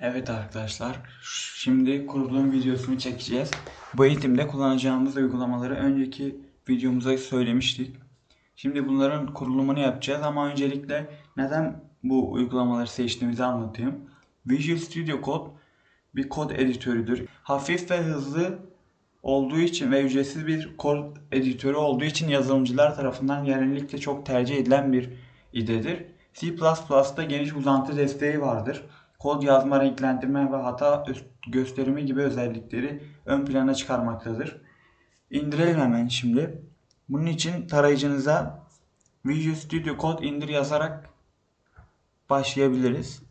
Evet arkadaşlar, şimdi kurulum videosunu çekeceğiz. Bu eğitimde kullanacağımız uygulamaları önceki videomuzda söylemiştik. Şimdi bunların kurulumunu yapacağız ama öncelikle neden bu uygulamaları seçtiğimizi anlatayım. Visual Studio Code bir kod editörüdür. Hafif ve hızlı olduğu için ve ücretsiz bir kod editörü olduğu için yazılımcılar tarafından genellikle çok tercih edilen bir idedir. C++'da geniş uzantı desteği vardır. Kod yazma, renklendirme ve hata gösterimi gibi özellikleri ön plana çıkarmaktadır. İndirelim hemen şimdi. Bunun için tarayıcınıza Visual Studio Code indir yazarak başlayabiliriz.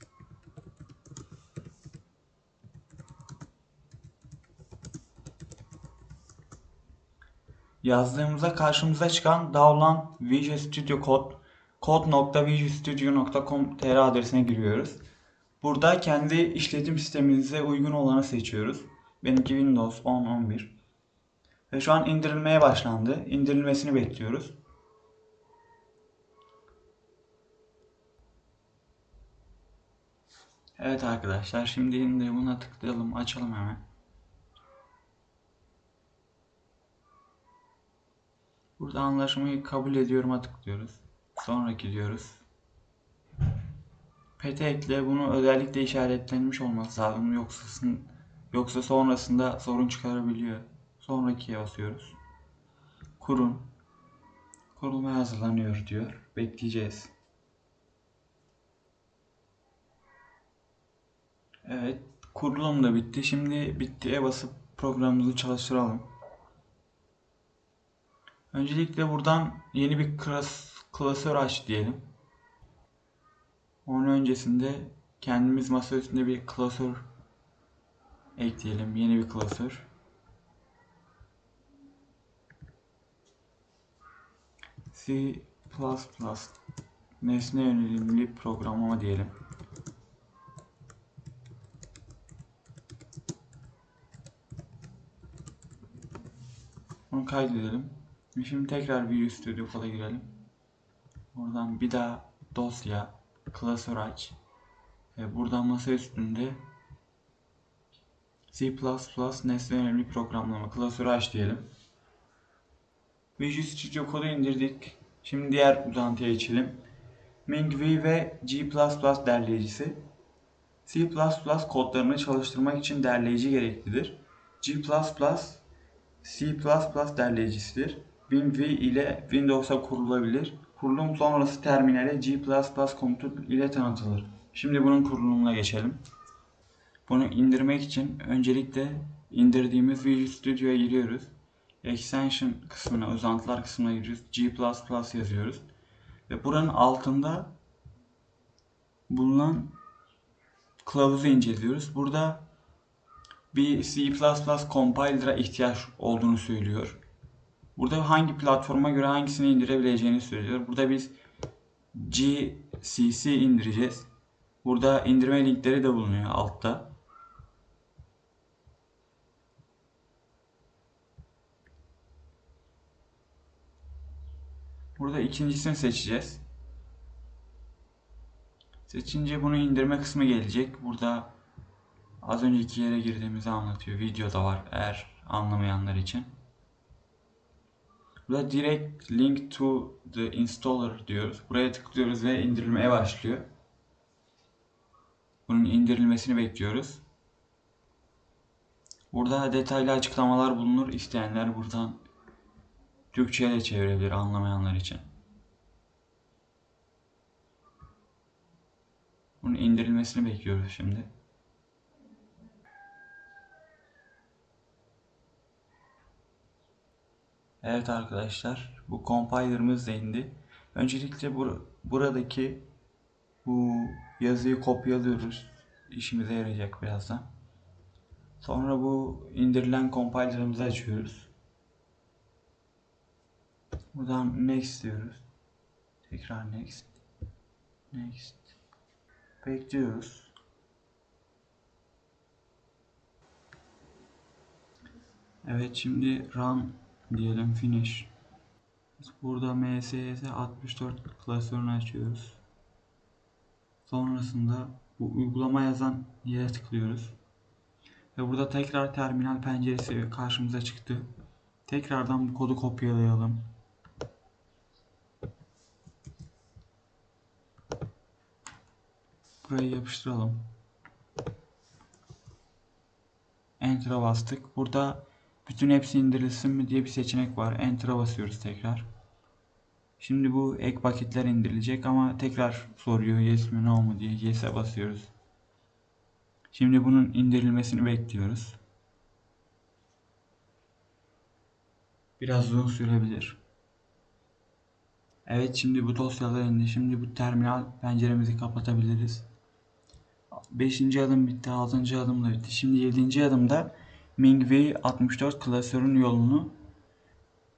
Yazdığımızda karşımıza çıkan Download Visual Studio Code code.visualstudio.com.tr adresine giriyoruz. Burada kendi işletim sisteminize uygun olanı seçiyoruz. Benimki Windows 10 11. Ve şu an indirilmeye başlandı. İndirilmesini bekliyoruz. Evet arkadaşlar şimdi indir buna tıklayalım açalım hemen. Burada anlaşmayı kabul ediyorum'a tıklıyoruz. Sonraki diyoruz. Pete ekle bunu özellikle işaretlenmiş olması lazım yoksa yoksa sonrasında sorun çıkarabiliyor. Sonrakiye basıyoruz. Kurun. Kurulmaya hazırlanıyor diyor. Bekleyeceğiz. Evet, kurulum da bitti. Şimdi bittiye basıp programımızı çalıştıralım. Öncelikle buradan yeni bir klas, klasör aç diyelim. Onun öncesinde kendimiz masa üstünde bir klasör ekleyelim. Yeni bir klasör. C++ nesne yönelimli programlama diyelim. Bunu kaydedelim. Şimdi tekrar Visual Studio Code'a girelim. Oradan bir daha dosya, klasör aç. Buradan masa üstünde C++ nesne yönelimli programlama klasörü aç diyelim. Visual Studio Code'u indirdik. Şimdi diğer uzantıya geçelim. MingV ve G++ derleyicisi. C++ kodlarını çalıştırmak için derleyici gereklidir. G++ C++ derleyicisidir. WinV ile Windows'a kurulabilir. Kurulum sonrası terminale G++ komutu ile tanıtılır. Şimdi bunun kurulumuna geçelim. Bunu indirmek için öncelikle indirdiğimiz Visual Studio'ya giriyoruz. Extension kısmına, uzantılar kısmına giriyoruz. G++ yazıyoruz. Ve buranın altında bulunan kılavuzu inceliyoruz. Burada bir C++ compiler'a ihtiyaç olduğunu söylüyor. Burada hangi platforma göre hangisini indirebileceğini söylüyor. Burada biz GCC indireceğiz. Burada indirme linkleri de bulunuyor altta. Burada ikincisini seçeceğiz. Seçince bunu indirme kısmı gelecek. Burada az önceki yere girdiğimizi anlatıyor. Videoda var eğer anlamayanlar için. Burada direkt link to the installer diyoruz. Buraya tıklıyoruz ve indirilmeye başlıyor. Bunun indirilmesini bekliyoruz. Burada detaylı açıklamalar bulunur. İsteyenler buradan Türkçe'ye de çevirebilir anlamayanlar için. Bunun indirilmesini bekliyoruz şimdi. Evet arkadaşlar bu compiler'ımız da indi. Öncelikle bur buradaki bu yazıyı kopyalıyoruz. İşimize yarayacak birazdan. Sonra bu indirilen compiler'ımızı açıyoruz. Buradan next diyoruz. Tekrar next. Next. Bekliyoruz. Evet şimdi run diyelim finish. Burada MSS 64 klasörünü açıyoruz. Sonrasında bu uygulama yazan yere tıklıyoruz. Ve burada tekrar terminal penceresi karşımıza çıktı. Tekrardan bu kodu kopyalayalım. Buraya yapıştıralım. Enter'a bastık. Burada bütün hepsi indirilsin mi diye bir seçenek var. Enter'a basıyoruz tekrar. Şimdi bu ek paketler indirilecek ama tekrar soruyor yes mi no mu diye yes'e basıyoruz. Şimdi bunun indirilmesini bekliyoruz. Biraz uzun sürebilir. Evet şimdi bu dosyalar indi. Şimdi bu terminal penceremizi kapatabiliriz. 5. adım bitti. 6. adım da bitti. Şimdi 7. adımda Mingwei 64 klasörün yolunu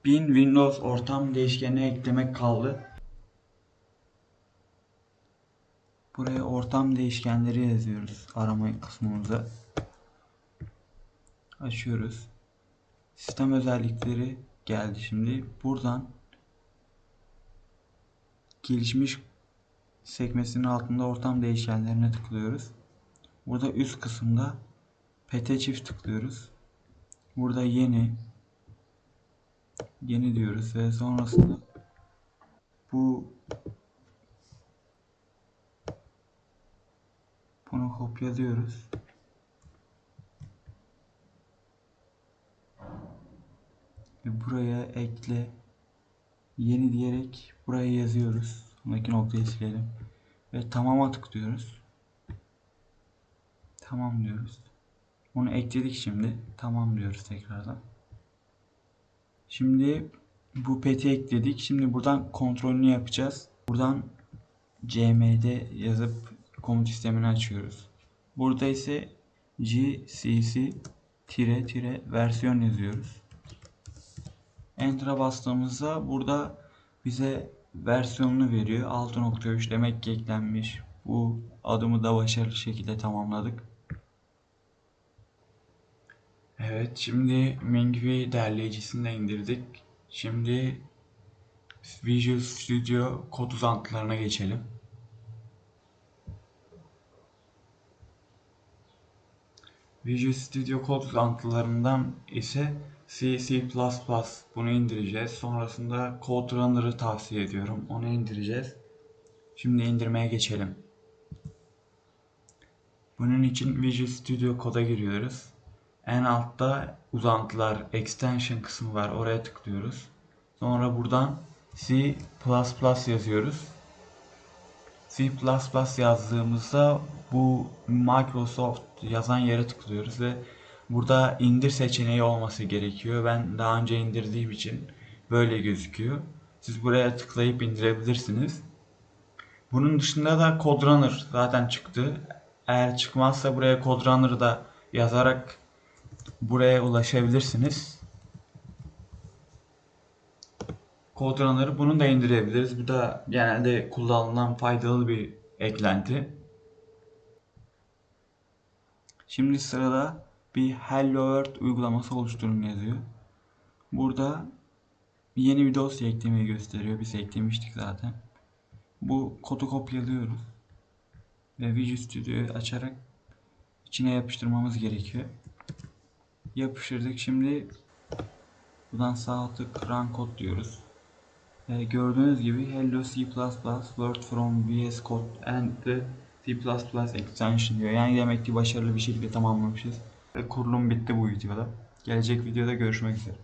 1000 Windows ortam değişkenine eklemek kaldı. Buraya ortam değişkenleri yazıyoruz arama kısmımıza. Açıyoruz. Sistem özellikleri geldi şimdi. Buradan gelişmiş sekmesinin altında ortam değişkenlerine tıklıyoruz. Burada üst kısımda PT çift tıklıyoruz. Burada yeni yeni diyoruz ve sonrasında bu bunu kopyalıyoruz. Ve buraya ekle yeni diyerek buraya yazıyoruz. Sondaki noktayı silelim. Ve tamama tıklıyoruz. Tamam diyoruz. Onu ekledik şimdi. Tamam diyoruz tekrardan. Şimdi bu peti ekledik. Şimdi buradan kontrolünü yapacağız. Buradan cmd yazıp komut sistemini açıyoruz. Burada ise gcc tire tire versiyon yazıyoruz. Enter'a bastığımızda burada bize versiyonunu veriyor. 6.3 demek ki eklenmiş. Bu adımı da başarılı şekilde tamamladık. Evet, şimdi Minghui derleyicisini de indirdik. Şimdi Visual Studio kod uzantılarına geçelim. Visual Studio kod uzantılarından ise C, C++ bunu indireceğiz. Sonrasında Code Runner'ı tavsiye ediyorum. Onu indireceğiz. Şimdi indirmeye geçelim. Bunun için Visual Studio koda giriyoruz. En altta uzantılar, extension kısmı var. Oraya tıklıyoruz. Sonra buradan C++ yazıyoruz. C++ yazdığımızda bu Microsoft yazan yere tıklıyoruz ve burada indir seçeneği olması gerekiyor. Ben daha önce indirdiğim için böyle gözüküyor. Siz buraya tıklayıp indirebilirsiniz. Bunun dışında da CodeRunner zaten çıktı. Eğer çıkmazsa buraya CodeRunner'ı da yazarak buraya ulaşabilirsiniz. CodeRunner'ı bunu da indirebiliriz. Bu da genelde kullanılan faydalı bir eklenti. Şimdi sırada bir Hello World uygulaması oluşturun yazıyor. Burada yeni bir dosya eklemeyi gösteriyor. Biz eklemiştik zaten. Bu kodu kopyalıyoruz. Ve Visual Studio'yu açarak içine yapıştırmamız gerekiyor. Yapıştırdık. Şimdi buradan sağ tık Run Code diyoruz. Ve gördüğünüz gibi Hello C++ Word from VS Code and the C++ extension diyor. Yani demek ki başarılı bir şekilde tamamlamışız. Ve kurulum bitti bu videoda. Gelecek videoda görüşmek üzere.